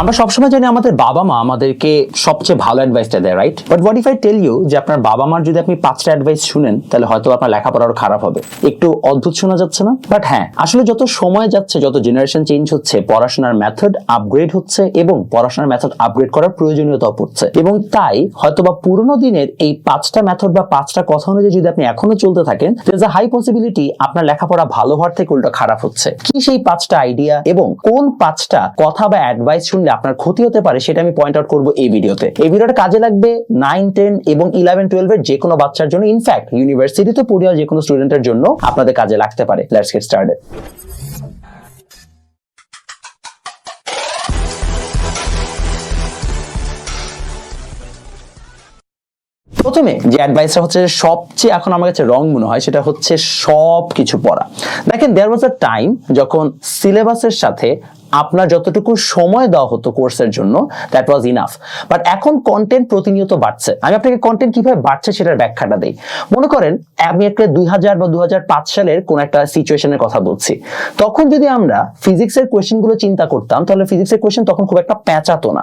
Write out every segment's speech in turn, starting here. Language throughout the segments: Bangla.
আমরা সবসময় জানি আমাদের বাবা মা আমাদেরকে সবচেয়ে ভালো অ্যাডভাইসটা দেয় right but what if I tell you যে আপনার বাবা মার যদি আপনি পাঁচটা অ্যাডভাইস শুনেন, তাহলে হয়তো আপনার লেখাপড়া আরও খারাপ হবে। একটু অদ্ভুত শোনা যাচ্ছে না? বাট হ্যাঁ আসলে যত সময় যাচ্ছে, যত জেনারেশন চেঞ্জ হচ্ছে, পড়াশোনার মেথড আপগ্রেড হচ্ছে এবং পড়াশোনার মেথড আপগ্রেড করার প্রয়োজনীয়তা পড়ছে। এবং তাই হয়তোবা পুরোনো দিনের এই পাঁচটা মেথড বা পাঁচটা কথা অনুযায়ী যদি আপনি এখনও চলতে থাকেন, there's a হাই পসিবিলিটি আপনার লেখাপড়া ভালো হওয়ার থেকে উল্টো খারাপ হচ্ছে। কি সেই পাঁচটা আইডিয়া এবং কোন পাঁচটা কথা বা অ্যাডভাইস শুনলে আপনার ক্ষতি হতে পারে, সেটা আমি পয়েন্ট আউট করব এই ভিডিওতে। এই ভিডিওটা কাজে লাগবে নাইন টেন এবং ইলেভেন টুয়েলভের যে কোনো বাচ্চার জন্য। ইনফ্যাক্ট ইউনিভার্সিটিতে পড়ে যে কোনো স্টুডেন্টের জন্য আপনাদের কাজে লাগতে পারে। লেটস গেট স্টার্টেড প্রথমে যে অ্যাডভাইসটা হচ্ছে, সবচেয়ে এখন আমার কাছে রং মনে হয়, সেটা হচ্ছে সব কিছু পড়া। দেখেন দেয়ার ওয়াজ আ টাইম যখন সিলেবাসের সাথে আপনার যতটুকু সময় দেওয়া হতো কোর্সের জন্য দ্যাট ওয়াজ ইনাফ বাট এখন কন্টেন্ট প্রতিনিয়ত বাড়ছে। আমি আপনাকে কন্টেন্ট কীভাবে বাড়ছে সেটার ব্যাখ্যাটা দেই। মনে করেন, আমি একটা দুই হাজার বা দু সালের কোন একটা সিচুয়েশনের কথা বলছি। তখন যদি আমরা ফিজিক্সের কোয়েশ্চেনগুলো চিন্তা করতাম, তাহলে ফিজিক্সের কোয়েশ্চেন তখন খুব একটা প্যাঁচাতো না।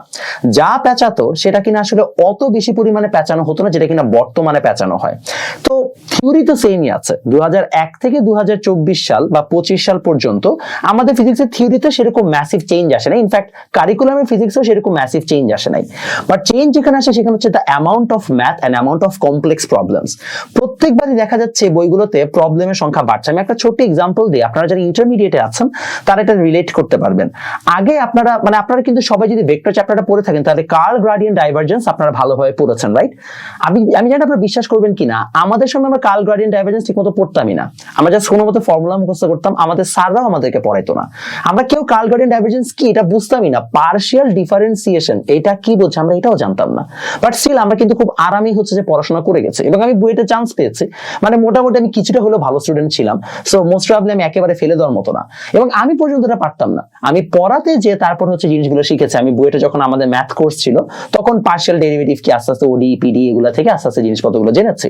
যা প্যাঁচাতো, সেটা কিনা আসলে অত বেশি পরিমাণে প্যাঁচানো হতো না, যেটা কিনা বর্তমানে প্যাঁচানো হয়। তো থিওরি তো সেমই আছে। দু হাজার এক থেকে দু হাজার চব্বিশ সাল বা পঁচিশ সাল পর্যন্ত আমাদের ফিজিক্সের থিওরিতে সেরকম ম্যাসিভ চেঞ্জ আসে না ইনফ্যাক্ট কারিকুলামের ফিজিক্সও সেরকম ম্যাসিভ চেঞ্জ আসে নাই। বাট চেঞ্জ যেখানে আসে সেখানে হচ্ছে the amount of math and amount of complex problems প্রত্যেকবারই দেখা যাচ্ছে বইগুলোতে প্রবলেমের সংখ্যা বাড়ছে। আমি একটা ছোট্ট এক্সাম্পল দিই। আপনারা যারা ইন্টারমিডিয়েটে আছেন, তারা এটা রিলেট করতে পারবেন। আগে আপনারা মানে আপনারা কিন্তু সবাই যদি ভেক্টর চ্যাপ্টারটা পড়ে থাকেন, তাহলে কার্ল গ্রাডিয়েন ডাইভারজেন্স আপনারা ভালোভাবে পড়েছেন রাইট আমি আমি জানি আপনারা বিশ্বাস করবেন কিনা। আমাদের সময় আমরা কার্ল গ্রাডিয়েন ডাইভারজেন্স ঠিকমতো পড়তামই না। আমরা জাস্ট কোনো মতো ফর্মুলা মুখস্থ করতাম। আমাদের স্যাররাও আমাদেরকে পড়াইতো না। আমরা কেউ কার্ল গ্রাডিয়েন ডাইভারজেন্স কি? এটা বুঝতামই না। পার্শিয়াল ডিফারেন্সিয়েশন এটা কি বলছে? আমরা এটাও জানতাম না। বাট স্টিল আমরা কিন্তু খুব আরামই হচ্ছে যে পড়াশোনা করে গেছি। এবং আমি বইতে চান্স পেয়েছি। মানে মোটামুটি আমি কিছুটা হলেও ভালো স্টুডেন্ট ছিলাম। সো মোস্ট প্রবলি আমি একেবারে ফেলে দেওয়ার মতো না। এবং আমি পর্যন্ত এটা পারতাম না। আমি পড়াতে যে তারপর হচ্ছে জিনিসগুলো শিখেছি, আমি বইটা যখন আমাদের ম্যাথ কোর্স ছিল, তখন পার্শিয়াল ডেরিভেটিভ কি, আস্তে আস্তে ওডি পিডি এগুলো থেকে আস্তে আস্তে জিনিসপত্রগুলো জেনেছি।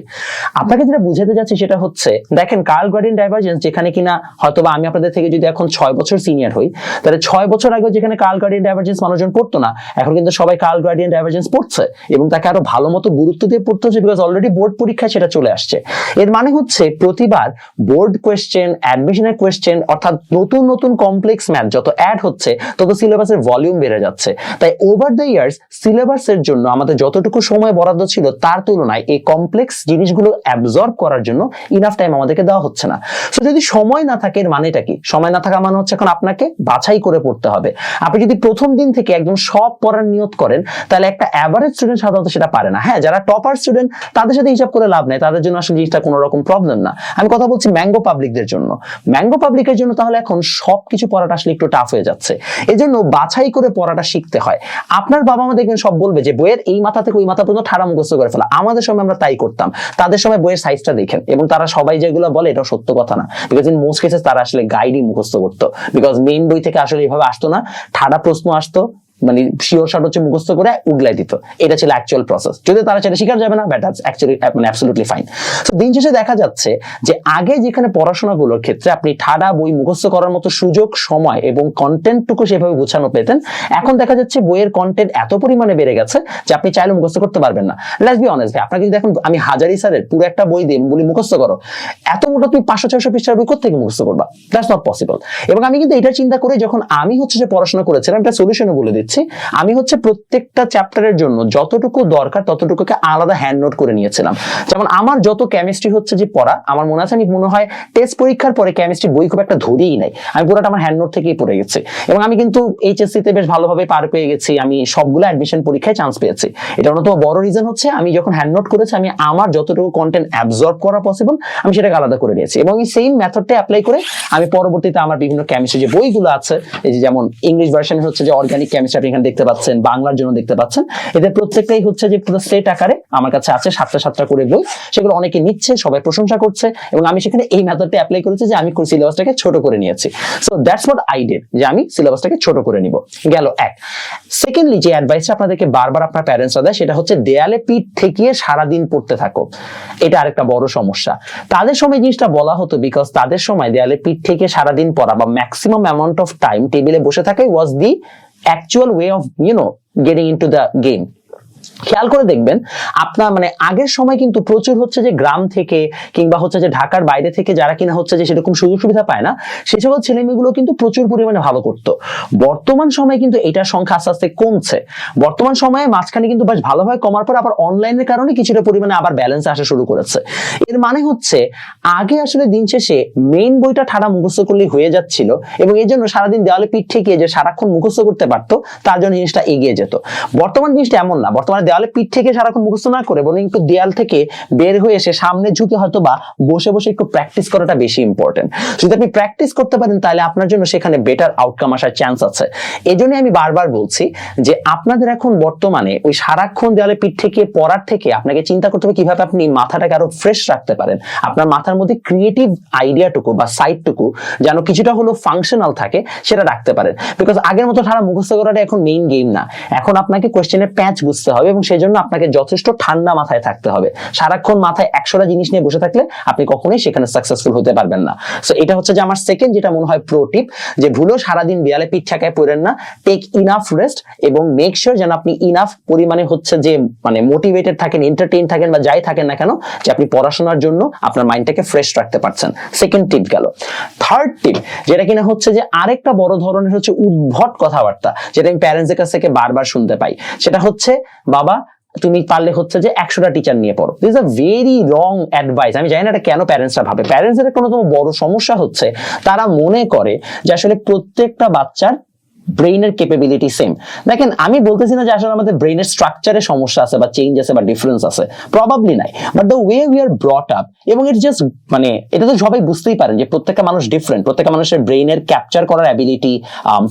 আপনাকে যেটা বুঝাতে যাচ্ছি সেটা হচ্ছে, দেখেন কার্ল গার্ডিয়ান ডাইভারজেন্স যেখানে কিনা হয়তোবা আমি আপনাদের থেকে যদি এখন ছয় বছর সিনিয়র হই, তাহলে ছয় বছর আগে যেখানে কার্ল গার্ডিয়ান ডাইভারজেন্স মানুষজন পড়তো না, এখন কিন্তু সবাই কার্ল গার্ডিয়ান ডাইভারজেন্স পড়ছে এবং তাকে আরও ভালো মতো গুরুত্ব দিয়ে পড়তে হচ্ছে বিকজ অলরেডি বোর্ড পরীক্ষায় সেটা চলে আসছে। এর মানে হচ্ছে প্রতিবার বোর্ড কোয়েশ্চেন অ্যাডমিশনের কোয়েশ্চেন অর্থাৎ নতুন নতুন কমপ্লেক্স ম্যাথ যত অ্যাড হচ্ছে, তত সিলেবাসের ভলিউম বেড়ে যাচ্ছে। তাই ওভার দ্য ইয়ার্স সিলেবাসের জন্য আমাদের যতটুকু সময় বরাদ্দ ছিল, তার তুলনায় এই কমপ্লেক্স জিনিসগুলো অ্যাবজর্ব করার জন্য ইনাফ টাইম আমাদেরকে দেওয়া হচ্ছে না। সো যদি সময় না থাকে, এর মানেটা কি? সময় না থাকা মানে হচ্ছে এখন আপনাকে বাছাই করে পড়তে হবে। আপনি যদি প্রথম দিন থেকে একদম সব পড়ার নিয়ত করেন, তাহলে একটা অ্যাভারেজ স্টুডেন্ট সাধারণত সেটা পারে না। হ্যাঁ যারা টপার স্টুডেন্ট তাদের সাথে হিসাব করে লাভ নেই। তাদের জন্য আসলে জিনিসটা কোনো রকম প্রবলেম না। আমি কথা বলছি ম্যাঙ্গো পাবলিকদের জন্য। ম্যাঙ্গো পাবলিকের জন্য তাহলে এখন সবকিছু পড়াটা আসলে একটু টাফ হয়ে যাচ্ছে। এই জন্য বাছাই করে পড়াটা শিখতে হয়। আপনার বাবা মা দেখবেন সব বলবে যে, বইয়ের এই মাথা থেকে ওই মাথা পর্যন্ত ঠাড়া মুখস্থ করে ফেলা। আমাদের সময় আমরা তাই করতাম। তাদের সময় বইয়ের সাইজটা দেখেন। এবং তারা সবাই যেগুলো বলে, এটা সত্য কথা না। বিকজ ইন মোস্ট কেসেস তারা আসলে গাইডই মুখস্থ করতো। বিকজ মেইন বই থেকে আসলে এভাবে আসতো না। ঠাড়া প্রশ্ন আসতো মানে শিওর শট হচ্ছে মুখস্থ করে উগলাই দিত। এটা ছিল অ্যাকচুয়াল প্রসেস যদি তারা সেটা শিকার যাবে না ব্যাট অ্যাকচুয়ালি মানে অ্যাবসলুটলি ফাইন তো দিন শেষে দেখা যাচ্ছে যে আগে যেখানে পড়াশোনাগুলোর ক্ষেত্রে আপনি ঠাডা বই মুখস্থ করার মতো সুযোগ, সময় এবং কন্টেন্টটুকু সেভাবে গুছানো পেতেন, এখন দেখা যাচ্ছে বইয়ের কন্টেন্ট এত পরিমাণে বেড়ে গেছে যে আপনি চাইলে মুখস্থ করতে পারবেন না। লেটস বি অনেস্ট ভাই, আপনাকে যদি দেখুন আমি হাজারি স্যারের পুরো একটা বই দিই বলি, মুখস্থ করো। এত মোটা তুমি পাঁচশো, ছয়শো পৃষ্ঠার বই কোথেকে মুখস্থ করবা? দ্যাটস নট পসিবল এবং আমি কিন্তু এটা চিন্তা করে যখন আমি হচ্ছে যে পড়াশোনা করেছিলাম, একটা সলিউশনও বলে দিচ্ছি। আমি হচ্ছে প্রত্যেকটা চ্যাপ্টারের জন্য যতটুকু দরকার ততটুকুকে আলাদা হ্যান্ড নোট করে নিয়েছিলাম। যেমন আমার যত কেমিস্ট্রি হচ্ছে যে পড়া, আমার মনে আছে আমি মনে হয় টেস্ট পরীক্ষার পরে কেমিস্ট্রি বই খুব একটা ধরেই নাই। আমি পুরোটা আমার হ্যান্ড নোট থেকেই পড়ে গেছে। এবং আমি কিন্তু এইচএসসি তে বেশ ভালোভাবে পার পেয়ে গেছি। আমি সবগুলো অ্যাডমিশন পরীক্ষায় চান্স পেয়েছি। এটা অন্যতম বড় রিজন হচ্ছে, আমি যখন হ্যান্ড নোট করেছি, আমি আমার যতটুকু কন্টেন্ট অ্যাবজর্ব করা পসিবল আমি সেটাকে আলাদা করে নিয়েছি। এবং এই সেম মেথডটা অ্যাপ্লাই করে আমি পরবর্তীতে আমার বিভিন্ন কেমিস্ট্রি যে বইগুলো আছে, এই যে যেমন ইংলিশ ভার্সন হচ্ছে যে অর্গানিক কেমিস্ট্রি আপনি এখানে দেখতে পাচ্ছেন, বাংলার জন্য দেখতে পাচ্ছেন। এদের প্রত্যেকটাই হচ্ছে যে পুরো সেট আকারে আমার কাছে আছে, সাতটা সাতটা করে বই। সেগুলো অনেকে নিচ্ছে, সবাই প্রশংসা করছে এবং আমি সেখানে এই মেথডটা অ্যাপ্লাই করেছি যে আমি সিলেবাসটাকে ছোট করে নিয়েছি। So that's what I did যে আমি সিলেবাসটাকে ছোট করে নিব। গেল এক। সেকেন্ডলি যে অ্যাডভাইসটা আপনাদেরকে বারবার আপনার প্যারেন্টসরা দেয়, সেটা হচ্ছে দেয়ালে পিঠ ঠেকিয়ে সারাদিন পড়তে থাকো। এটা আরেকটা বড় সমস্যা। তাদের সময় জিনিসটা বলা হতো বিকজ তাদের সময় দেয়ালে পিঠ থেকে সারাদিন পড়া বা ম্যাক্সিমাম অ্যামাউন্ট অফ টাইম টেবিলে বসে থাকাই ওয়াজ দি actual way of, you know, getting into the game. খেয়াল করে দেখবেন, আপনার মানে আগের সময় কিন্তু প্রচুর হচ্ছে যে গ্রাম থেকে কিংবা হচ্ছে যে ঢাকার বাইরে থেকে যারা কিনা হচ্ছে যে সেরকম সুযোগ সুবিধা পায় না, সে সকল ছেলে মেয়েগুলো কিন্তু প্রচুর পরিমাণে ভালো করতো। বর্তমান সময়ে কিন্তু এটার সংখ্যা আস্তে আস্তে কমছে। বর্তমান সময়ে মাঝখানে কিন্তু বেশ ভালোভাবে কমার পর আবার অনলাইনের কারণে কিছুটা পরিমাণে আবার ব্যালেন্স আসা শুরু করেছে। এর মানে হচ্ছে, আগে আসলে দিন শেষে মেইন বইটা ঠাড়া মুখস্থ করলেই হয়ে যাচ্ছিল এবং এই জন্য সারাদিন দেওয়ালে পিঠ ঠেকিয়ে যে সারাক্ষণ মুখস্থ করতে পারতো, তার জন্য জিনিসটা এগিয়ে যেত। বর্তমান জিনিসটা এমন না। বর্তমানে দেওয়ালে পিঠ থেকে সারাক্ষণ মুখস্থ না করে, বরং একটু দেয়াল থেকে বের হয়ে এসে সামনে ঝুঁকে হয়তো বা বসে বসে একটু প্র্যাকটিস করাটা বেশি ইম্পর্টেন্ট যদি আপনি প্র্যাকটিস করতে পারেন, তাহলে আপনার জন্য সেখানে বেটার আউটকাম আসার চান্স আছে। এই জন্য আমি বারবার বলছি যে আপনাদের এখন বর্তমানে ওই সারাক্ষণ দেওয়ালে পিঠ থেকে পড়ার থেকে আপনাকে চিন্তা করতে হবে কীভাবে আপনি মাথাটাকে আরও ফ্রেশ রাখতে পারেন। আপনার মাথার মধ্যে ক্রিয়েটিভ আইডিয়াটুকু বা সাইডটুকু যেন কিছুটা হলো ফাংশনাল থাকে, সেটা রাখতে পারেন। বিকজ আগের মতো সারা মুখস্থ করাটা এখন মেইন গেম না। এখন আপনাকে কোশ্চেনের প্যাচ বুঝতে হবে এবং সেই জন্য আপনাকে যথেষ্ট ঠান্ডা মাথায় থাকতে হবে। সারাক্ষণ মাথায় একশোটা জিনিস নিয়ে বসে থাকলে আপনি কখনোই সেখানে সাকসেসফুল হতে পারবেন না। সো এটা হচ্ছে যে আমার সেকেন্ড যেটা মনে হয় প্রো টিপ যে ভুলেও সারাদিন দেয়ালে পিঠ ঠেকায় পড়েন না। টেক ইনাফ রেস্ট এবং মেক শিওর যেন আপনি ইনাফ পরিমাণে হচ্ছে যে মানে মোটিভেটেড থাকেন এন্টারটেইন থাকেন বা যাই থাকেন না কেন, যে আপনি পড়াশোনার জন্য আপনার মাইন্ডটাকে ফ্রেশ রাখতে পারছেন। সেকেন্ড টিপ গেল। থার্ড টিপ যেটা কিনা হচ্ছে যে আরেকটা বড় ধরনের হচ্ছে উদ্ভট কথাবার্তা, যেটা আমি প্যারেন্টসের কাছ থেকে বারবার শুনতে পাই। সেটা হচ্ছে, বাবা তুমি পারলে হচ্ছে যে একশোটা টিচার নিয়ে পড়ো। This a very wrong advice আমি জানি না এটা কেন প্যারেন্টসরা ভাবে। প্যারেন্টসের কোনো বড় সমস্যা হচ্ছে, তারা মনে করে যে আসলে প্রত্যেকটা বাচ্চার ব্রেইনের ক্যাপাবিলিটি সেম দেখেন, আমি বলতেছি না যে আসলে আমাদের ব্রেইনের স্ট্রাকচারে সমস্যা আছে বা চেঞ্জ আছে বা ডিফারেন্স আছে। প্রবাবলি নাই. But the way we are brought up এবং ইট জাস্ট মানে এটা তো সবাই বুঝতেই পারেন যে প্রত্যেকটা মানুষ ডিফারেন্ট প্রত্যেকটা মানুষের ব্রেইনের ক্যাপচার করার অ্যাবিলিটি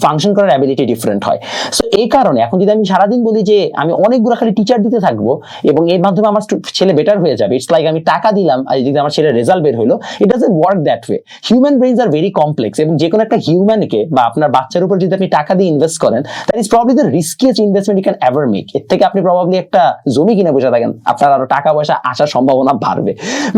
ফাংশন করার অ্যাবিলিটি ডিফারেন্ট হয়। সো এই কারণে, এখন যদি আমি সারাদিন বলি যে আমি অনেকগুলো খালি টিচার দিতে থাকব, এবং এর মাধ্যমে আমার ছেলে বেটার হয়ে যাবে ইটস লাইক আমি টাকা দিলাম, আর যদি আমার ছেলের রেজাল্ট বের হলো it doesn't work that way human brains are very complex এবং যে কোনো একটা হিউম্যানকে বা আপনার বাচ্চার উপর যদি আপনি টাকা দিয়ে ইনভেস্ট করেন that is probably the riskiest investment you can ever make এর থেকে আপনি প্রবাবলি একটা জমি কিনে বসে থাকেন, আপনার আরও টাকা পয়সা আসার সম্ভাবনা বাড়বে।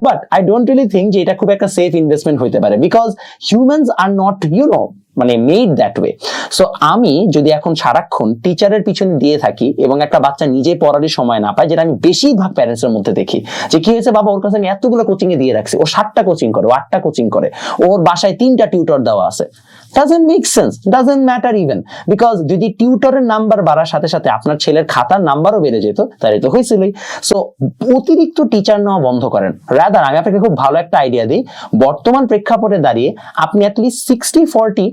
But I don't really think যে এটা খুব একটা সেফ ইনভেস্টমেন্ট হতে পারে because humans are not you know মানে মেড দ্যাট ওয়ে সো আমি যদি এখন সারাক্ষণ টিচারের পিছনে দিয়ে থাকি এবং একটা বাচ্চা নিজে পড়ারই সময় না পায়, যেটা আমি বেশিরভাগ প্যারেন্টসের মধ্যে দেখি, যে কি হয়েছে, বাবা, ওর কাছে আমি এতগুলো কোচিং এ দিয়ে রাখছি। ও সাতটা কোচিং করে, ও আটটা কোচিং করে, ওর বাসায় তিনটা টিউটর দেওয়া আছে। Doesn't make sense doesn't matter even because যদি টিউটরের নাম্বার বাড়ার সাথে সাথে আপনার ছেলের খাতার নাম্বারও বেড়ে যেত, তাহলে তো হয়েছিলই। সো অতিরিক্ত টিচার নেওয়া বন্ধ করেন। রাদার আমি আপনাকে খুব ভালো একটা আইডিয়া দিই, বর্তমান প্রেক্ষাপটে দাঁড়িয়ে আপনি at least sixty forty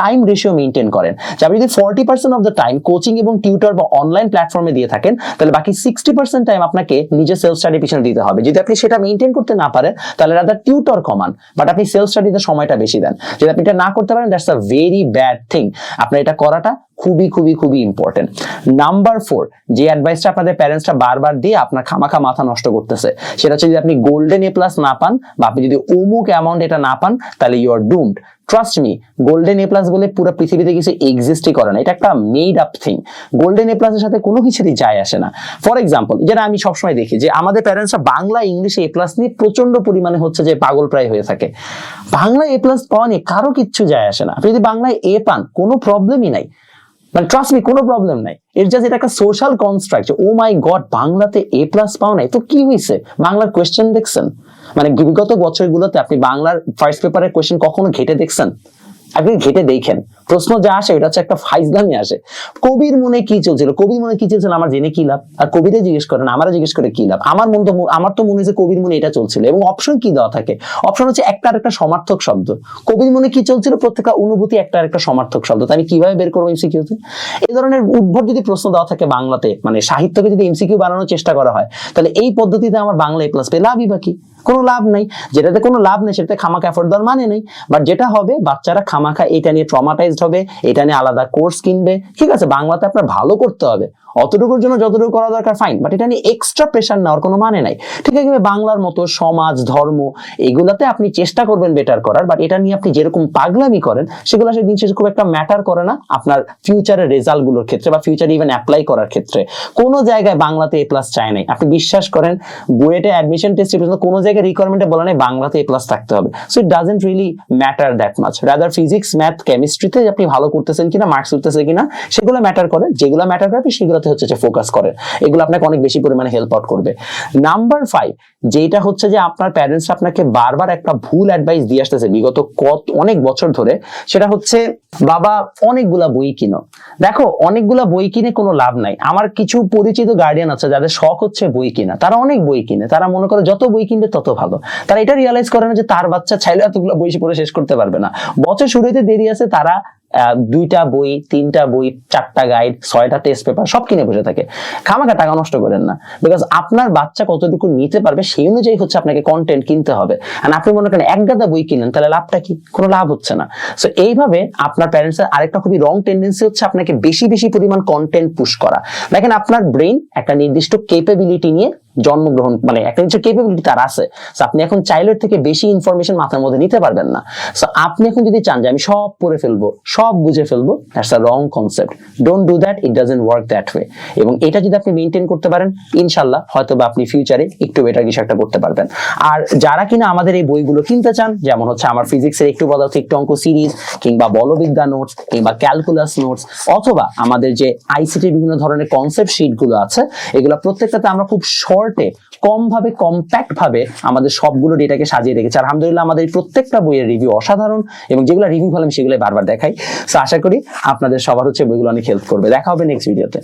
time ratio maintain করেন। আপনি যদি forty percent of the time coaching এবং টিউটর বা অনলাইন প্ল্যাটফর্মে দিয়ে থাকেন, তাহলে বাকি সিক্সটি পার্সেন্ট টাইম আপনাকে নিজে সেলফ স্টাডি পিছনে দিতে হবে। যদি আপনি সেটা মেনটেন করতে না পারেন, তাহলে রাদার টিউটর কমান। বাট আপনি সেলফ স্টাডিতে সময়টা বেশি দেন। যদি আপনি এটা না করতে পারেন that's a very bad thing আপনার এটা করাটা খুবই খুবই খুবই ইম্পর্টেন্ট নাম্বার ফোর যে অ্যাডভাইসটা আপনাদের প্যারেন্টসরা বারবার দিয়ে আপনার খামাখা মাথা নষ্ট করতেছে, সেটা হচ্ছে যদি আপনি গোল্ডেন এ প্লাস না পান বা আপনি যদি অমুক অ্যামাউন্ট এটা না পান, তাহলে you are doomed trust me golden A plus বলে পুরো পৃথিবীতে কিছু এক্সিস্টই করে না, এটা একটা made up thing golden A প্লাসের সাথে কোনো কিছুরই যায় আসে না। ফর এক্সাম্পল যেটা আমি সবসময় দেখি যে আমাদের প্যারেন্টসরা বাংলা, ইংলিশে এ প্লাস নিয়ে প্রচণ্ড পরিমাণে হচ্ছে যে পাগল প্রায় হয়ে থাকে। বাংলা এ প্লাস পাওয়া নিয়ে কারও কিচ্ছু যায় আসে না। আপনি যদি বাংলায় এ পান, কোনো প্রবলেমই নাই। মানে ট্রাস্ট মি কোনো প্রবলেম নাই। এর জাস্ট এটা একটা social construct oh my god বাংলাতে এ প্লাস পাও নাই। তো কি হয়েছে বাংলার কোয়েশ্চেন দেখছেন? মানে বিগত বছরগুলোতে আপনি বাংলার ফার্স্ট পেপারের কোয়েশ্চেন কখনো ঘেটে দেখছেন? আপনি ঘেটে দেখেন। প্রশ্ন যা আসে, এটা হচ্ছে একটা ফাইজলামি আসে। কবির মনে কি চলছিল? কবির মনে কি চলছিল? আমার জেনে কি লাভ? আর কবিরে জিজ্ঞেস করেন আমারও জিজ্ঞেস করে কি লাভ? আমার মন তো আমার তো মনে হয়েছে কবির মনে এটা চলছিল। এবং অপশন কি দেওয়া থাকে? অপশন হচ্ছে একটা আর একটা সমার্থক শব্দ। কবির মনে কি চলছিল? প্রত্যেকটা অনুভূতি একটা আর একটা সমার্থক শব্দ। তো আমি কীভাবে বের করব এমসি এমসিকিউতে এই ধরনের উদ্ভট যদি প্রশ্ন দেওয়া থাকে বাংলাতে মানে সাহিত্যকে যদি এমসিকিউ বানানোর চেষ্টা করা হয়, তাহলে এই পদ্ধতিতে আমার বাংলা এ প্লাস পেয়ে লাভই বাকি কোনো লাভ নেই। যেটাতে কোনো লাভ নেই সেটাতে খামাখা এফোর্ট দেওয়ার মানে নেই। বাট যেটা হবে, বাচ্চারা খামাখা এটা নিয়ে ট্রমাটাইজড হবে, এটা নিয়ে আলাদা কোর্স কিনবে। ঠিক আছে, বাংলাতে আপনার ভালো করতে হবে। অতটুকুর জন্য যতটুকু করা দরকার ফাইন বাট এটা নিয়ে এক্সট্রা প্রেশার নেওয়ার কোনো মানে নাই। ঠিক আছে, বাংলার মতো সমাজ, ধর্ম, এগুলাতে আপনি চেষ্টা করবেন বেটার করার বাট এটা নিয়ে আপনি যেরকম পাগলামি করেন, সেগুলো আসলে দিন শেষে খুব একটা ম্যাটার করে না আপনার ফিউচারের রেজাল্টগুলোর ক্ষেত্রে বা ফিউচার ইভেন অ্যাপ্লাই করার ক্ষেত্রে। কোনো জায়গায় বাংলাতে এ প্লাস চায় নাই। আপনি বিশ্বাস করেন, বুয়েটে অ্যাডমিশন টেস্ট কোনো জায়গায় জায়গায় রিকোয়ারমেন্টে বলা নেই, বাংলাতে এ প্লাস থাকতে হবে। So it doesn't really matter that much rather physics math কেমিস্ট্রিতে আপনি ভালো করতেছেন কিনা মার্কস উঠতেছে কিনা, সেগুলো ম্যাটার করে। যেগুলো ম্যাটার করে, আপনি সেগুলোতে হচ্ছে যে ফোকাস করেন। এগুলো আপনাকে অনেক বেশি পরিমাণে হেল্প আউট করবে। নাম্বার ফাইভ যেটা হচ্ছে যে আপনার প্যারেন্টস আপনাকে বারবার একটা ভুল অ্যাডভাইস দিয়ে আসতেছে বিগত কত, অনেক বছর ধরে, সেটা হচ্ছে, বাবা, অনেকগুলা বই কিনো। দেখো, অনেকগুলা বই কিনে কোনো লাভ নাই। আমার কিছু পরিচিত গার্ডিয়ান আছে, যাদের শখ হচ্ছে বই কিনা। তারা অনেক বই কিনে। তারা মনে করে যত বই কিনবে তত ভালো। তারা এটা রিয়ালাইজ করে না যে তার বাচ্চা চাইলে এতগুলো বই পড়ে শেষ করতে পারবে না। বছর শুরুতে দেরি আছে, তারা দুইটা বই, তিনটা বই, চারটা গাইড ছয়টা টেস্ট পেপার সব কিনে বসে থাকে। খামাখা টাকা নষ্ট করেন না। বিকজ আপনার বাচ্চা কতটুকু নিতে পারবে সেই অনুযায়ী হচ্ছে আপনাকে কন্টেন্ট কিনতে হবে। আর আপনি মনে করেন এক গাদা বই কিনেন, তাহলে লাভটা কি? কোনো লাভ হচ্ছে না। সো এইভাবে আপনার প্যারেন্টস এর আরেকটা খুবই রং টেন্ডেন্সি হচ্ছে আপনাকে বেশি বেশি পরিমাণ কন্টেন্ট পুশ করা। দেখেন আপনার ব্রেন একটা নির্দিষ্ট কেপেবিলিটি নিয়ে জন্মগ্রহণ মানে একটা নির্দিষ্ট কেপেবিলিটি তার আছে। আপনি এখন চাইল্ডের থেকে বেশি ইনফরমেশন মাথার মধ্যে নিতে পারবেন না। সো আপনি এখন যদি চান যে আমি সব পড়ে ফেলব, সব বুঝে ফেলব that's a wrong concept don't do that it doesn't work that way এবং এটা যদি আপনি মেনটেন করতে পারেন ইনশাল্লাহ হয়তো বা আপনি ফিউচারে একটু বেটার কিছু একটা করতে পারবেন। আর যারা কিনা আমাদের এই বইগুলো কিনতে চান, যেমন হচ্ছে আমার ফিজিক্সের একটু পদার্থ, একটু অঙ্ক সিরিজ কিংবা বলবিদ্যা নোটস কিংবা ক্যালকুলাস নোটস অথবা আমাদের যে আইসিটি বিভিন্ন ধরনের কনসেপ্ট শিটগুলো আছে, এগুলো প্রত্যেকটাতে আমরা খুব শর্টে কম ভাবে কম্প্যাক্ট ভাবে আমাদের সবগুলো ডেটাকে সাজিয়ে রেখেছে। আর আলহামদুলিল্লাহ আমাদের প্রত্যেকটা বইয়ের রিভিউ অসাধারণ এবং যেগুলো রিভিউ ভালো আমি সেগুলো বারবার দেখাই। সো আশা করি আপনাদের সবার হচ্ছে বইগুলো অনেক হেল্প করবে। দেখা হবে নেক্সট ভিডিওতে